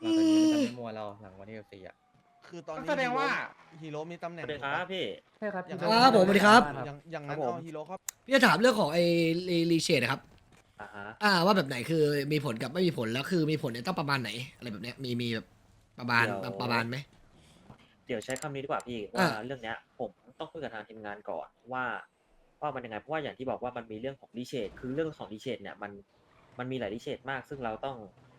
หลังจากนี้มันจะไม่มัวเราหลังวันที่สี่อะ คือตอนนี้แสดงว่า ฮีโร่มีตำแหสน่งวัสดีครับพี่ ใช่ครับอย่างพี่นั้นครับผมสวัสดีครับ อย่างอย่างนั้นครับผมเอาฮีโร่ครับพี่จะถามเรื่องของไอ้รีเชดนะครับ อ่าฮะ อ่าว่าแบบไหนคือมีผลกับไม่มีผลแล้วคือมีผลเนี่ยต้องประมาณไหนอะไรแบบเนี้ยมีมีแบบประมาณเดี๋ยว ประมาณไหม เดี๋ยวใช้คำนี้ดีกว่าพี่อ่าว่า เรื่องเนี้ย ผมต้องคุยกับทางทีมงานก่อนว่าว่ามันยังไงเพราะว่าอย่างที่บอกว่ามันมีเรื่องของดีเชดคือเรื่องของดีเชดเนี่ยมันมันมีหลายดีเชดมาก ซึ่งเราต้อง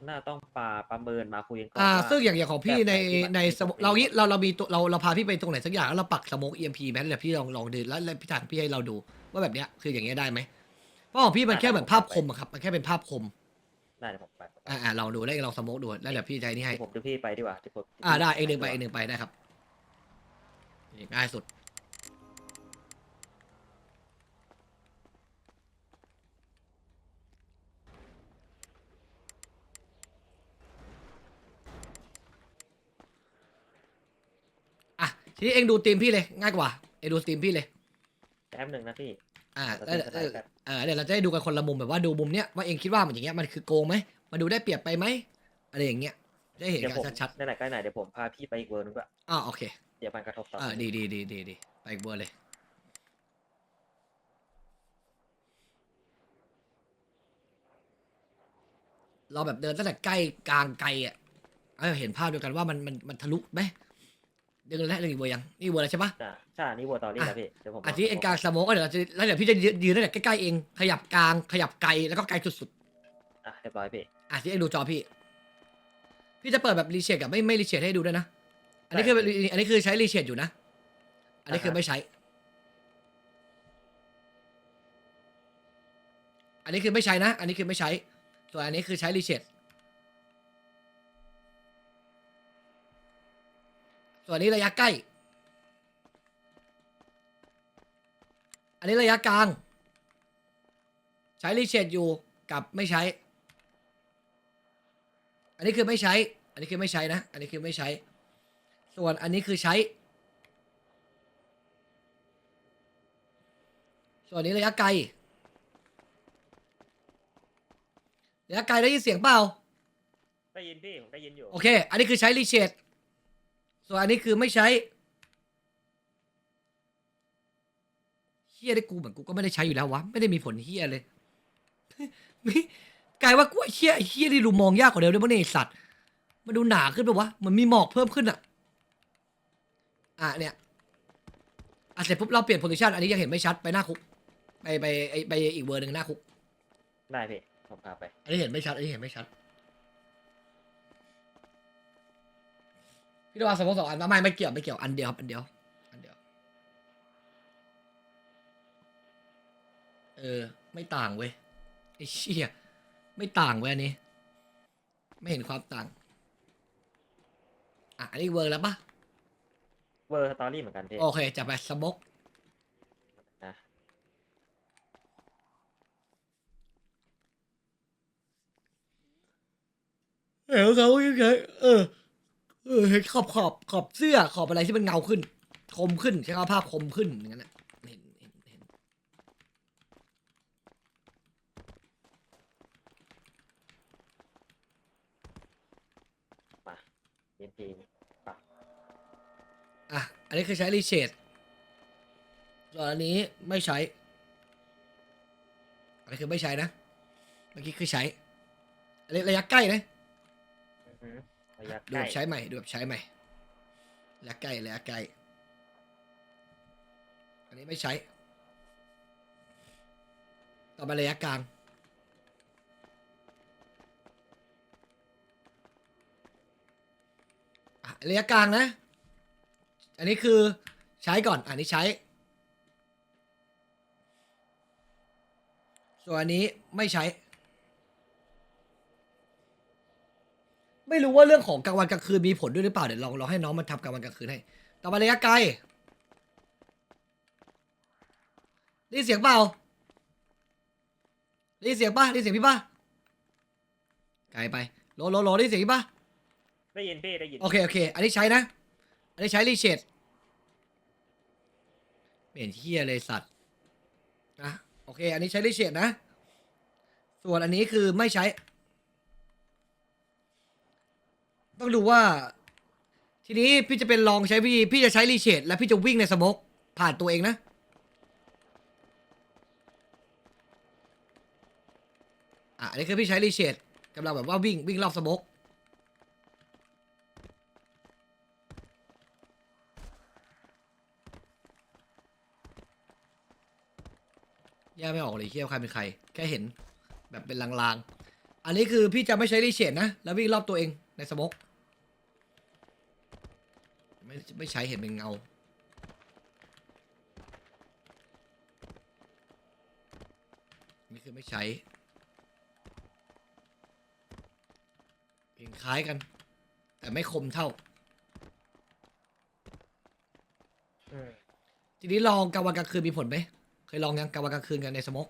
น่าต้องปาประเมินมาคุยกันก่อนอ่า ว่าซึ่งอย่างอย่างของพี่แบบในไหนที่มันในมีสมผลเรางี้เราเรามีตัวเราเราพาพี่ไปตรงไหนสักอย่างแล้วเราปักสโมกเอ็มพีแมแล้วพี่ลองลองดูแล้วแล้วพี่ทางพี่ให้เราดู ว่าแบบเนี้ยคืออย่างเงี้ยได้ไหมเพราะของพี่มันแค่เหมือนภาพคมอะครับมันแค่เป็นภาพคมได้เดี๋ยวผมไปอ่าอ่าลองดูแล้วเองลองสโมกดูแล้วเดี๋ยวพี่ใจนี่ให้เดี๋ยวผมดูพี่ไปดีกว่าเดี๋ยวผมอ่าได้เองหนึ่งไปเองหนึ่งไปได้ครับนี่ง่ายสุด ทีนี้เองดูทีมพี่เลยง่ายกว่าเองดูทีมพี่เลย แป๊บหนึ่งนะพี่ อ่าเราแล้วจะเอได้อแบบเออเดี๋ยวเราจะได้ดูกันคนละมุมแบบว่าดูมุมเนี้ยว่าเองคิดว่ามันอย่างเงี้ยมันคือโกงไหมมันดูได้เปรียบไปไหมอะไรอย่างเงี้ยจะได้เห็นเดี๋ยวกัผมนชัดไหนๆใกล้ไหนๆเดี๋ยวผมพาพี่ไปอีกเวอร์นึงด้วยๆอ่าโอเคเดี๋ยวมันกระทบต่ออ่าดีดีดีดีดีไปอีกเบอร์เลยเราแบบเดินตั้งแต่ใกล้กลางไกลอะให้เห็นภาพเดียวกันว่ามันมันมันทะลุไหมเดินแล้วดินอีกเบอร์ยังนี่เบอร์แล้วใช่ปะ จ้ะใช่นี่เวอร์ตอรี่นะพี่เดี๋ยวผมอันที่เองกลางสโมกก็เดี๋ยวเราจะแล้วเดี๋ยวพี่จะยืนยืนตั้งแต่ใกล้ๆเองขยับกลางขยับไกลแล้วก็ไกลสุดอะเรียบร้อยพี่ ๆอะที่เองดูจอพี่ พี่จะเปิดแบบรีเชดกับไม่ไม่รีเชดให้ดูด้วยนะ อันนี้คืออันนี้คือใช้รีเชดอยู่นะ อันนี้คือไม่ใช้ อันนี้คือไม่ใช้นะ อันนี้คือไม่ใช้ส่วนอันนี้คือใช้รีเชด ส่วนอันนี้ระยะใกล้ อันนี้ระยะกลาง ใช้รีเชดอยู่กับไม่ใช้ อันนี้คือไม่ใช้ อันนี้คือไม่ใช้นะ อันนี้คือไม่ใช้ ส่วนอันนี้คือใช้ ส่วนนี้ระยะไกล ระยะไกลได้ยินเสียงเปล่า ได้ยินพี่ผมได้ยินอยู่ โอเค อันนี้คือใช้รีเชด ส่วนอันนี้คือไม่ใช้เฮียได้กูเหมือนกูก็ไม่ได้ใช้อยู่แล้ววะ ไม่ได้มีผลเฮียเลยไม่กลายว่ากูไอ้เฮียไอ้เฮียที่ดูมองยากกว่าเดิมด้วยมั้งเนี่ยไอ้สัตว์มันดูหนาขึ้นปะวะเหมันมีหมอกเพิ่มขึ้นอะอะเนี่ยอะเสร็จปุ๊บเราเปลี่ยนโพซิชันอันนี้ยังเห็นไม่ชัดไปหน้าคุก ไปไปไปไปอีกเวอร์หนึ่งหน้าคุก ได้พี่ผมพาไป อันนี้เห็นไม่ชัด อันนี้เห็นไม่ชัด พี่ระวังสมมติสองอันไม่ไม่เกี่ยวไม่เกี่ยวอันเดียวครับอันเดียวอันเดียว เออ ไม่ต่างเว้ยไอ้เชี่ยไม่ต่างเว้ยอันนี้ ไม่เห็นความต่าง อะอันนี้เวิร์กแล้วปะเวอร์สตอรี่เหมือนกันพี่โอเคจะไปสมกนะเออเขาเฉยๆเออ เออเห็นขอบขอบขอบเสื้อขอบอะไรที่มันเงาขึ้น คมขึ้นใช้คำว่าภาพคมขึ้นอย่างนั้นแหละเห็นเห็นเห็นมาเอ็นพีปะอะ อันนี้คือใช้รีเชดส่วนอันนี้ไม่ใช้ อันนี้คือไม่ใช้นะ เมื่อกี้คือใช้ อันนี้ระยะใกล้นะอือฮึ ระยะดูใกล้แบบใช้ใหม่ดูแบบใช้ใหม่ระยะใกล้ระยะใกล้ อันนี้ไม่ใช้ ต่อมาระยะกลาง อะระยะกลางนะ อันนี้คือใช้ก่อน อันนี้ใช้ ส่วนอันนี้ไม่ใช้ ไม่รู้ว่าเรื่องของกลางวันกลางคืนมีผลด้วยหรือเปล่าเดี๋ยวลองลองให้น้องมันทำกลางวันกลางคืนให้ต่อมาระยะไกลได้ยินเสียงเปล่าได้ยินเสียงป่ะได้ยินเสียงพี่ป่ะไกลไปโหลโหลโหลได้ยินเสียงพี่ป่ะได้ยินพี่ได้ยินโอเคโอเค อันนี้ใช้นะ อันนี้ใช้รีเชดไม่เห็นเฮียเลยสัตว์นะโอเค อันนี้ใช้รีเชดนะ ส่วนอันนี้คือไม่ใช้ ต้องดูว่า ทีนี้พี่จะเป็นลองใช้พี่พี่จะใช้รีเชดแล้วพี่จะวิ่งในสมกผ่านตัวเองนะ อะอันนี้คือพี่ใช้รีเชดกำลังแบบว่าวิ่งวิ่งรอบสมกแยกไม่ออกเลยเคี่ยวใครเป็นใคร แค่เห็นแบบเป็นลางๆ อันนี้คือพี่จะไม่ใช้รีเชดนะ แล้ววิ่งรอบตัวเองในสมก ไม่ไม่ใช้เห็นเป็นเงา นี่คือไม่ใช้เห็นคล้ายกัน แต่ไม่คมเท่าอืมทีนี้ลองกลางวันกลางคืนมีผลไหม เคยลองยังกลางวันกลางคืนกันในสโมก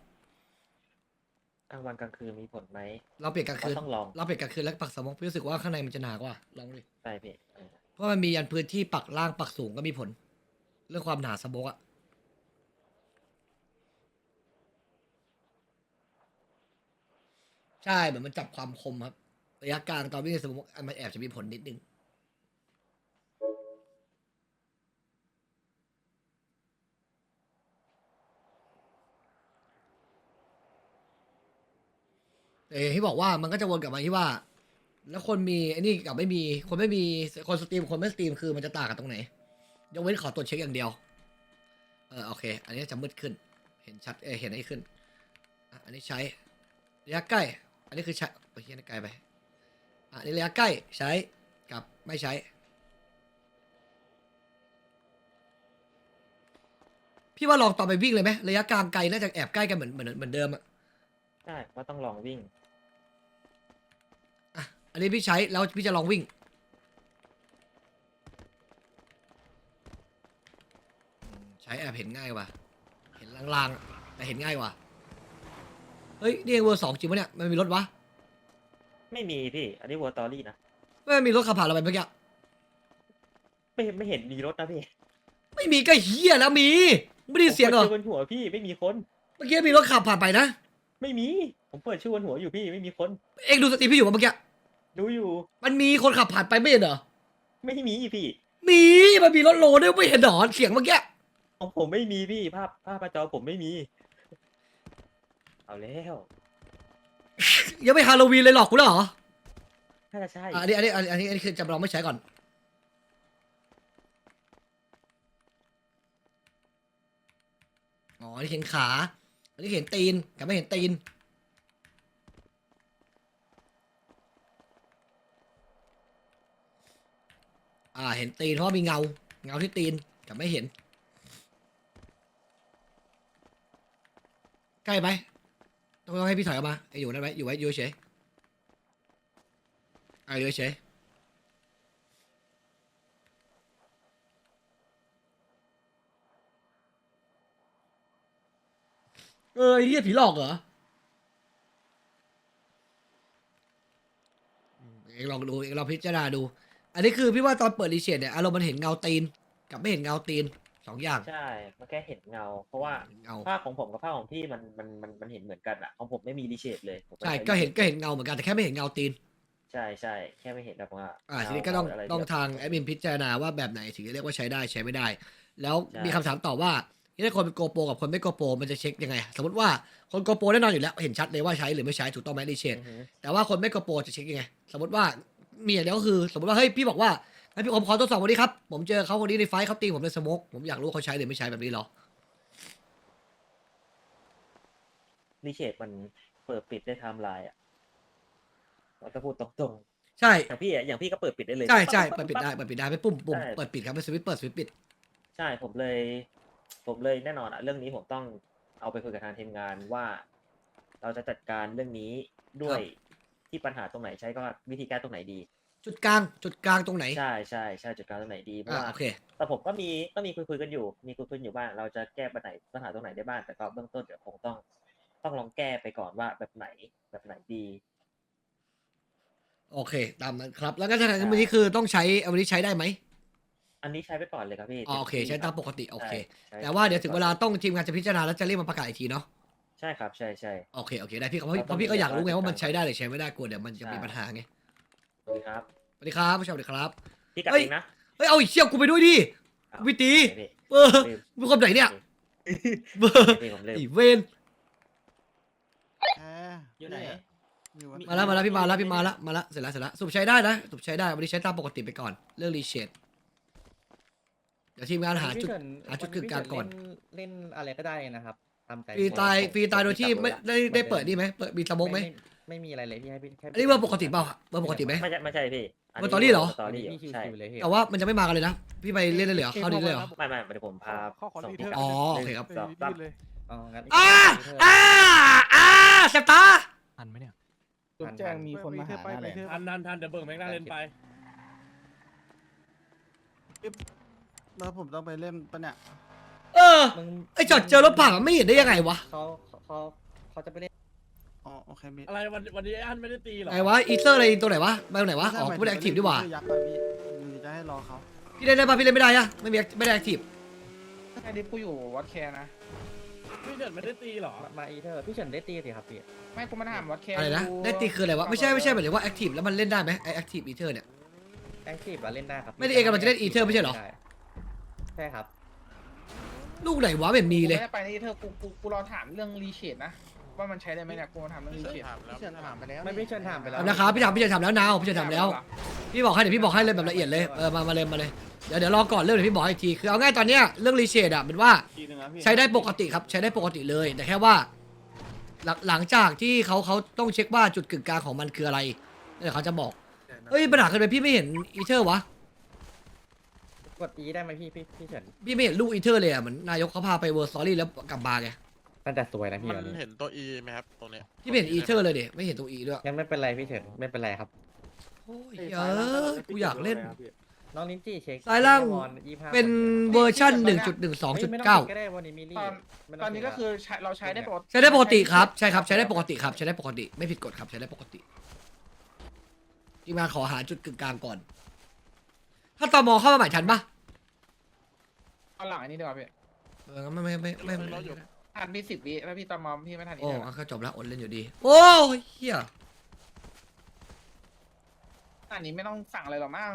กลางวันกลางคืนมีผลไหม เราเปลี่ยนกลางก็คืนต้องลอง เราเปลี่ยนกลางคืนแล้วปักสโมกพี่รู้สึกว่าข้างในมันจะหนากว่า ลองดิ ใช่พี่เออเพ ราะมันมียันพื้นที่ปักล่างปักสูงก็มีผล เรื่องความหนาสโมกอะใช่เหมือนมันจับความคมครับระยะกลางตอนวิ่งในสโมกมันแอบจะมีผลนิดนึงแต่อที่บอกว่ามันก็จะวนกลับมาที่ว่า แล้วคนมีไอ้นี่กับไม่มีคนไม่มีคนสตรีมคนไม่สตรีมคือมันจะต่างกันตรงไหนยกเว้นขอตรวจเช็คอย่างเดียว เออโอเค อันนี้จะมืดขึ้น เห็นชัดเออเห็นไอ้ขึ้นอันนี้ใช้ระยะใกล้ อันนี้คือใช้โอ้ยเหี้ยนไกลไปอะอันนี้ระยะใกล้ใช้กับไม่ใช้ พี่ว่าลองต่อไปวิ่งเลยไหมระยะกลางไกลน่าจะแอบใกล้กันเหมือนเหมือนเหมือนเดิมอะใช่ว่าต้องลองวิ่ง อะอันนี้พี่ใช้แล้วพี่จะลองวิ่งอืมใช้แอบเห็นง่ายว่ะ เห็นลางๆอะแต่เห็นง่ายว่ะ เฮ้ย นี่เองเวอร์สองจริงปะเนี่ย มันมีรถวะ ไม่มีพี่ อันนี้วอร์ตอรี่นะ ไม่มีรถขับผ่านเราไปเมื่อกี้ ไม่ไม่เห็นมีรถนะพี่ไม่มีก็เฮียแล้วมี ไม่ได้ยินเสียงเหรอผมปิดชื่อบนหัวพี่ไม่มีคน เมื่อกี้มีรถขับผ่านไปนะ ไม่มี ผมเปิดชื่อบนหัวอยู่พี่ไม่มีคน เองดูสตรีมพี่อยู่ปะเมื่อกี้ ดูอยู่ มันมีคนขับผ่านไปไม่เห็นเหรอ ไม่มีพี่ มี มันมีรถโลด้วยไม่เห็นเหรอเสียงเมื่อกี้ของผมไม่มีพี่ภาพภาพประจอผมไม่มี เอาแล้ว ยังไม่ฮาโลวีนเลยหรอกกูเหรอน่าจะใช่ อะอันนี้อันนี้อันนี้อันนี้อันนี้คือจำลองไม่ใช้ก่อน อ๋ออันนี้เห็นขา อันนี้เห็นตีนกับไม่เห็นตีน อ่า เห็นตีนเพราะมีเงา เงาที่ตีนกับไม่เห็น ใกล้ไหมต้องต้องให้พี่ถอยออกมาไอ้อยู่ได้ไหมอยู่ไว้อยู่เฉยอ่าอยู่เฉยเออไอ้เหี้ยผีหลอกเหรอเองลองดูเองลองพิจารณาดู อันนี้คือพี่ว่าตอนเปิดรีเชดเนี่ยอารมณ์มันเห็นเงาตีน กับไม่เห็นเงาตีนสองอย่างใช่ มันแค่เห็นเงา เพราะว่าเงาภาพของผมกับภาพของพี่มันมันมันมันเห็นเหมือนกันอะของผมไม่มีรีเชดเลยผมใช่ช้ก็เห็นรีชดก็เห็นเงาเหมือนกันแต่แค่ไม่เห็นเงาตีน ใช่ใช่แค่ไม่เห็นแบบว่าอ่าเทีนี้ก็ต้องะไรต้องแบบทางแอดมินพิจารณาว่าแบบไหนถึงจะเรียกว่าใช้ได้ใช้ไม่ได้ แล้วใช่มีคำถามต่อว่าถ้าคนเป็นโกโปรกับคนไม่โกโปรมันจะเช็คยังไง สมมติว่าคนโกโปรแน่นอนอยู่แล้วเห็นชัดเลยว่าใช้หรือไม่ใช้ถูกต้องไหมดิเชนอือฮึแต่ว่าคนไม่โกโปรจะเช็คยังไง สมมติว่า มีอย่างเดียวก็คือ สมมติว่าเฮ้ยพี่บอกว่าให้พี่ผมขอทดสอบวันนี้ครับ ผมเจอเขาคนนี้ในไฟท์เขาตีผมในสโมกผมอยากรู้ว่าเขาใช้หรือไม่ใช้แบบนี้เหรอ รีเชดมันเปิดปิดได้ไทม์ไลน์อะเราจะพูดตรงใช่ๆอย่างพี่อะอย่างพี่ก็เปิดปิดได้เลย ใช่ใช่ปั๊เปิบดปิดปั๊บได้เปิดปิดได้ไปปุ่มปุ่มใช่ เปิดปิดครับไปสวิตช์เปิดสวิตช์ปิด ใช่ผมเลย ผมเลยแน่นอนอะเรื่องนี้ผมต้องเอาไปคุยกับทางทีมงานว่า เราจะจัดการเรื่องนี้ด้วย ที่ปัญหาตรงไหนใช้ก็วิธีแก้ตรงไหนดี จุดกลางจุดกลางตรงไหนใช่ใช่ใช่จัดการตรงไหนดีเพราะอ่าว่า โอเค แต่ผมก็มีก็มีคุยคุยๆกันอยู่ มีคุยคุยๆอยู่บ้างเราจะแก้ปัญหาปัญหาตรงไหนได้บ้างแต่ก็เบื้องต้นเดี๋ยวคงต้อง ต้องลองแก้ไปก่อนว่าแบบไหนแบบไหนดี โอเค ตามนั้นครับ แล้วก็ทางวันนี้คือต้องใช้เอาวันนี้ใช้ได้ไหมอันนี้ใช้ไปก่อนเลยครับพี่อ๋อโอเค ใช้ตามปกติโอเค ใช่แต่ว่าเดี๋ยวถึงเวลาต้องทีมงานจะพิจารณาแล้วจะเรียกมาประกาศอีกทีเนาะ ใช่ครับใช่ใช่ โอเคโอเคได้พี่เพราะพี่เราเพต้องราะพี่ก็อยากรู้ไงมีว่ามันการใช้ได้หรือใช้ไม่ได้กลัวเดี๋ยวมันจะมีใช่ ปัญหาไงครับสวัสดีครับผู้ชมสวัสดีครับ พี่กัดเฮ้ย เองนะเฮ้ยเอาอีกเชี่ยวกูไปด้วยดิอ้าววิตีพี่เออมึงคนไหนเนี่ยเบอร์พี่ผมลืม ไอีเวนอยู่ไหนมาแล้วมาแล้วพี่มาแล้วพี่มาแล้วมาแล้วเสร็จแล้วเสร็จแล้วสูบใช้ได้นะสูบใช้ได้วันนี้ใช้ตามปกติไปก่อนเรื่องรีเชดเดี๋ยวทีมงานหาจุดพี่เฉินหาจุดกึ่งกลางก่อน เล่เล่นอะไรก็ได้นะครับ ตามใจฟรีตายฟรีตายโดยที่ไม่ได้ได้เปิดนี่ไหมเปิดมีสโมกไหมไม่มีอะไรเลยพี่ให้พี่แค่อันนี้เบอร์ปกติเปล่าเบอร์ปกติไหม ไม่ใช่ไม่ใช่พี่บนสตอรี่เหรอ สตอรี่พี่ใช่ชิวๆเลยพี่แต่ว่ามันจะไม่มากันเลยนะ พี่ไปเล่นได้เลยเหรอเข้าดีเลยเหรอ ไม่ไม่เดี๋ยวผมพาข้อขอส่งรีพี่เทิร์นกัดอ๋อโอเคครับหนึ่งสองสามเลยอ๋องั้นอ่า อ่าอ่าเซฟตาทันไหมเนี่ยจุดแจ้งมีคนมาหาหน้าแหลมทันทันทันเดี๋ยวเบิกแม็กน่าเล่นไปแล้วผมต้องไปเล่นปะเนี่ย เออ มึงไอจอดเจอรถผ่านมันไม่เห็นได้ยังไงวะ เขาเขาเขาจะไปเล่นอ๋อโอเคมีอะไรวันวันนี้ไอ้อันไม่ได้ตีหรอไหนวะ อีเซอร์อะไรตัวไหนวะไปตรงไหนวะ อ๋อกูไม่ได้แอคทีฟดีกว่ายักษ์ไปพี่หรือจะให้รอเขาพี่เล่นได้ปะพี่เล่นไม่ได้อะไม่มีไม่ได้แอคทีฟไอ้ดิฟกูอยู่วัดแคร์นะ พี่เฉินไม่ได้ตีหรอมามาอีเทอร์พี่เฉินได้ตีสิครับพี่ไม่กูมาถามวัดแคร์อะไรนะ ได้ตีคืออะไรวะ ไม่ใช่ไม่ใช่หมายถึงว่าแอคทีฟแล้วมันเล่นได้ไหมไอแอคทีฟอีเทอร์เนี่ย แอคทีฟอะเล่นได้ครับไม่ได้เอกกำลังจะเล่น Ether ไม่ใช่เหรอ ใช่ครับ ลูกไหนวะไม่มีเลย ไม่ได้ไปนี่เธอกูกูกูรอถามเรื่องรีเชดนะว่ามันใช้ได้ไหมเนี่ยกูมาถามเรื่องรีเชดพี่เชิญถามไปแล้วไม่พี่เฉินถามไปแล้ว เอานะครับพี่ถามพี่จะทำแล้วนาวพี่จะทำแล้ว พี่บอกให้เดี๋ยวพี่บอกให้เลยแบบละเอียดเลยเออมามาเลยมาเลยเดี๋ยวเดี๋ยวรอก่อนเรื่องเดี๋ยวพี่บอกให้อีกทีคือเอาง่ายตอนเนี้ยเรื่องรีเชดอะเป็นว่าทีนึงนะพี่ใช้ได้ปกติครับใช้ได้ปกติเลย แต่แค่ว่า หลังหลังจากที่เขาเขาต้องเช็คว่าจุดกึ่งกลางของมันคืออะไรเดี๋ยวเขาจะบอกเฮ้ยปัญหาคือไปพี่ไม่เห็นอีเทอร์วะ กดอีได้ไหมพี่พี่พี่เฉินพี่ไม่เห็นลูกอีเทอร์เลยอะเหมือนนายกเขาพาไปเวิร์สตอรี่แล้วกลับมาไงน่าจะสวยนะพี่มันวันนี้เห็นตัว E ไหมครับตรงเนี้ยพี่ไม่เห็นอีเทอร์เลยเด็ไม่เห็นตัวอีด้วยงั้นไม่เป็นไรพี่เฉินไม่เป็นไรครับ โอ้ยเออกูอยากเล่น น้องลิ้นจี้เช็คซ้ายล่าง25เป็นเวอร์ชั่น1.12.9เฮ้ยไม่ต้องติดก็ได้วันนี้มิลลี่ตอนไม่ตอนนี้ก็คือใช้เราใช้ได้ปกติใช้ได้ปกติครับใช่ครับใช้ได้ปกติครับใช้ได้ปกติไม่ผิดกฎครับใช้ได้ปกติทีมงานขอหาจุดกึ่งกลางก่อน ถ้าตอมอเข้ามาใหม่ทันปะเอาหลังอันนี้ดีกว่าพี่เออไม่ไม่ไม่ไม่ไม่ไม่ทันพี่สิบวิแล้วพี่ตอนมอมพี่ไม่ทันอีกโอ้แล้วก็จบแล้วอดเล่นอยู่ดี โอ้ยเฮียอันนี้ไม่ต้องสั่งอะไรหรอกมั้ง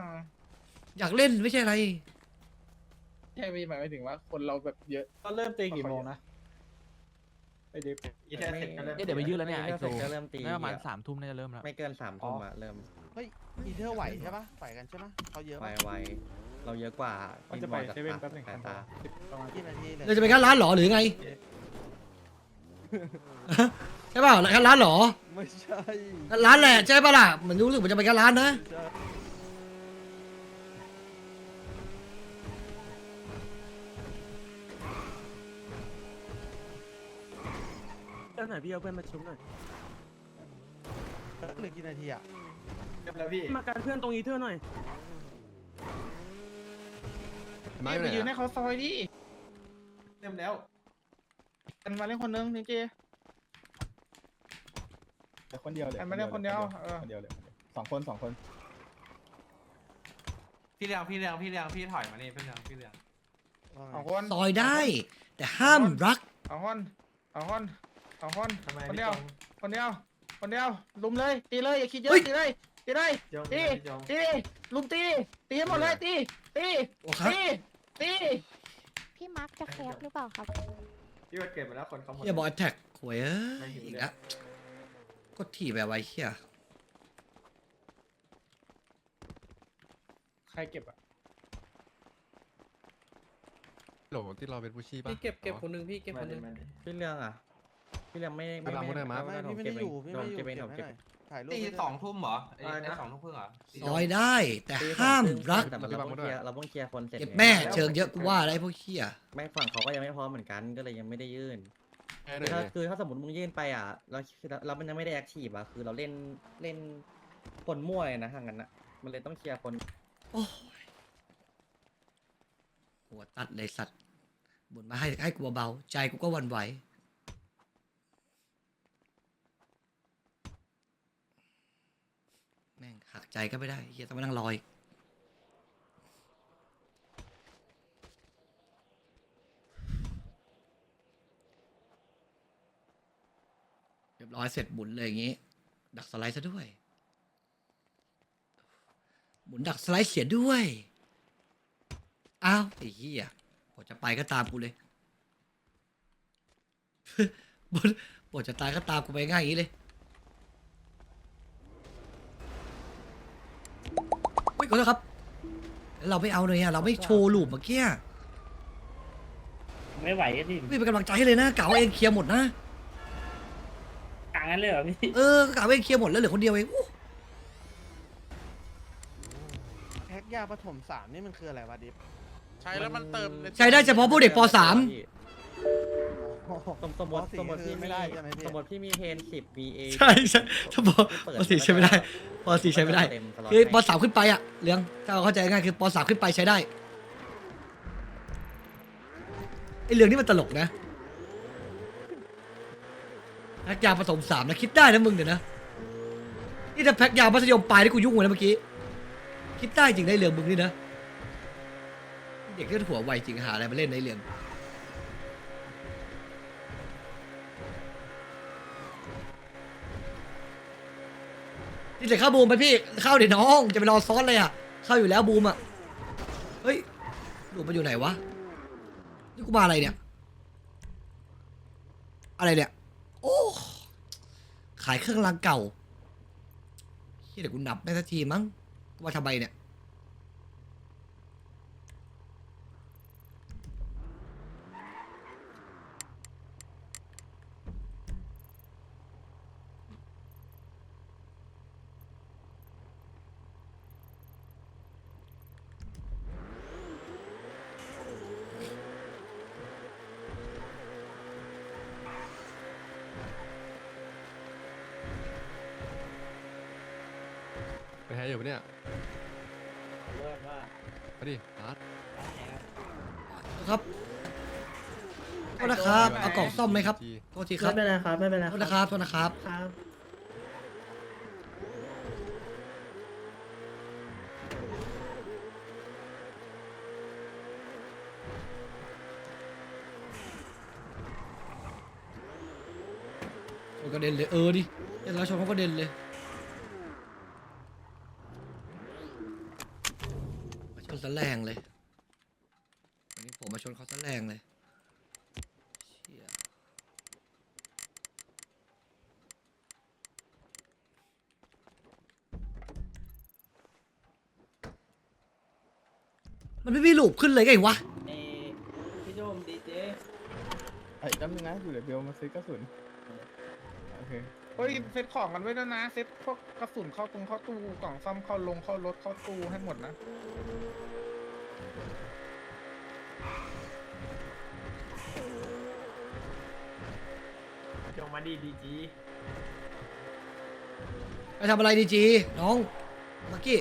อยากเล่นไม่ใช่อะไร ใช่พี่หมายถึงว่าคนเราแบบเยอะ ก็เริ่มตีกี่โมงนะ ไอ้ดิฟอีเทอร์เสร็จก็เริ่มเอ๊ะเดี๋ยวไปยืดแล้วเนี่ยไอ้โซเก็เริ่มตีน่าประมาณสามทุ่มน่าจะเริ่มแล้ว ไม่เกินสามทุ่มอะเริ่มเฮ้ยอีเทอร์ไหวใช่ปะไหวกันใช่ปะเขาเยอะไวปะไวเราเยอะกว่ามันจะไปที่เซเว่นแป๊บหนึงสายตาประมาณกี่นาทีเนี่ยเราจะไปกันร้านเหรอหรือไง ใช่เปล่ากันร้านเหรอไม่ใช่กันร้านแหละใช่ปะล่ะเหมือนรู้สึกมันจะไปกันร้านนะ ไม่ใช่ เจ้าไหนพี่เอาเพื่อนมาชุบหน่อยเหลือกี่นาทีอะมาการเพื่อนตรงอีเทอร์หน่อยพี่ไปยืนให้เขาซอยดิเต็มแล้วอันมาเล่นคนนึงจริงแต่คนเดียวเลยอันมาเล่นคนเดียวเออคนเดียวเลยสองคนสองคนพี่เลี้ยงพี่เลี้ยงพี่เลี้ยงพี่ถอยมานี่พี่เลี้ยงพี่เลี้ยงว่าไงเอาคน ซอยได้ แต่ห้ามรัก เอาคนเอาคนเอาคนคนเดียว คนเดียว คนเดียว ลุมเลย ตีเลย อย่าคิดเยอะ ตีเลย ตีเลยตีตี ลุมตี ตีให้หมดเลย ตี ตี โอ้ครับตี ตี พี่มาร์คจะแคปหรือเปล่าครับ พี่ว่าเกิดมาแล้วคนเขาหมด เฮียบอยแท็กหวยเอ้ยอีกแล้วก็ถี่แบบไว้เฮียใครเก็บอะโหลที่เราเป็นผู้ชี้ป่ะพี่เก็บเก็บคนนึงพี่เก็บคนนึงพี่เรื่องอะ พี่เรื่องไม่ไปตามคนอื่นมาไม่พี่ไม่ได้อยู่พี่ไม่ได้อยู่เก็บเองเก็บเก็บให้หเอน่องยถ่ายรูปตีไว้ด้วยสองทุ่มเหรอไอ้ไอ้สองทุ่มครึ่งเหรอซอยได้แต่ห้ามรักแต่เราต้องเคลียร์เราต้องเคลียร์คนเสร็จเก็บไงแม่เชิงเยอะกูว่าอะไรพวกเฮียไม่ฝั่งเขาก็ยังไม่พร้อมเหมือนกันก็เลยยังไม่ได้ยื่นแค่ไหนคือถ้าเลยคือถ้าสมมติมึงยื่นไปอะแล้วคือเรามันยังไม่ได้แอคทีฟอะคือเราเล่นเล่นคนมั่วเลยนะทางนั้นอะมันเลยต้องเคลียร์คนโอ้ยหัวตัดเลยสัตว์บ่นมาให้ให้กูเบาๆใจกูก็หวันไหว แม่งหัก ใจก็ไม่ได้เฮียต้องมานั่งรออีกเรียบร้อยเสร็จบุญเลยอย่างงี้ ดักสไลด์ซะด้วย หมุนดักสไลด์เสียด้วยอ้าวไอ้เหี้ยบทจะไปก็ตามกูเลยบทบทจะตายก็ตามกูไปง่ายอย่างนี้เลยเฮ้ย ขอโทษครับแล้วเราไม่เอาเลยอะเราไม่โชว์ลูปเมื่อกี้ไม่ไหวก็ดิพี่เป็นกำลังใจให้เลยนะกล่าวเองเคลียร์หมดนะกลางนั้นเลยเหรอพี่เออกล่าวเองเคลียร์หมดแล้วเหลือคนเดียวเองอู้แพ็กยาปฐมสามนี่มันคืออะไรวะดิฟใช้แล้วมันเติมในใช้ได้เฉพาะพวกเด็กป .3 สมสมมติปสี่สมมติคือพี่ไม่ไม่ได้ได้ใช่ไหมพี่ สมมติพี่มีเทนสิบ VA ใช่ใช่ถ้าปปสี่ใช้ไม่ได้ ปสี่ใช้ไม่ได้ เต็ตลดคือให้ปสามขึ้นไปอะเรื่องถ้าเราเข้าใจง่ายคือปสามขึ้นไปใช้ได้ไอเรื่องนี้มันตลกนะแพ็กยาผสมสามนะคิดได้นะมึงเดี๋ยวนะนี่ถ้าแพ็กยามัธยมปลายที่กูยุ่งเลยนะเมื่อกี้คิดได้จริงได้เรื่องมึงนี่นะเด็กที่หัวไวจริงหาอะไรมาเล่นในเรื่อง นี่จะเข้าบูมไปพี่เข้าเดี๋ยวน้องจะไปรอซ้อนเลยอะเข้าอยู่แล้วบูมอะเฮ้ยลูกมันอยู่ไหนวะนี่กูมาอะไรเนี่ย อะไรเนี่ยโอ้ขายเครื่องรางเก่าเฮียเดี๋ยวกูนับไม่สักทีมั้งว่าทำไมเนี่ย อยู่ปะเนี่ยไปดิอาร์ตครับโทษนะครับเอากล่องซ่อมไหมครับจีโทษทีครับไม่เป็นไรครับไม่เป็นไรโทษนะครับโทษนะครับ ครับชนกระเด็นเลยเออดิเห็นแล้วชนเขากระเด็นเลยมาชน ซะแรงเลยวันนี้ผมมาชนเขาซะแรงเลยเชี่ยมันไม่มีลูปขึ้นเลยไงวะพี่โจมดีเจไอ้จำนึงนะอยู่เดี๋ยวเบลมาซื้อกระสุนโอเคเฮ้ยเซตของกันไว้แล้วนะ เซตพวกกระสุนเข้าตรงเข้าตู้กล่องซ่อมเข้าลงเข้ารถเข้าตู้ให้หมดนะ มาดีดีจีไปทำอะไรดีจีน้อง มักกี้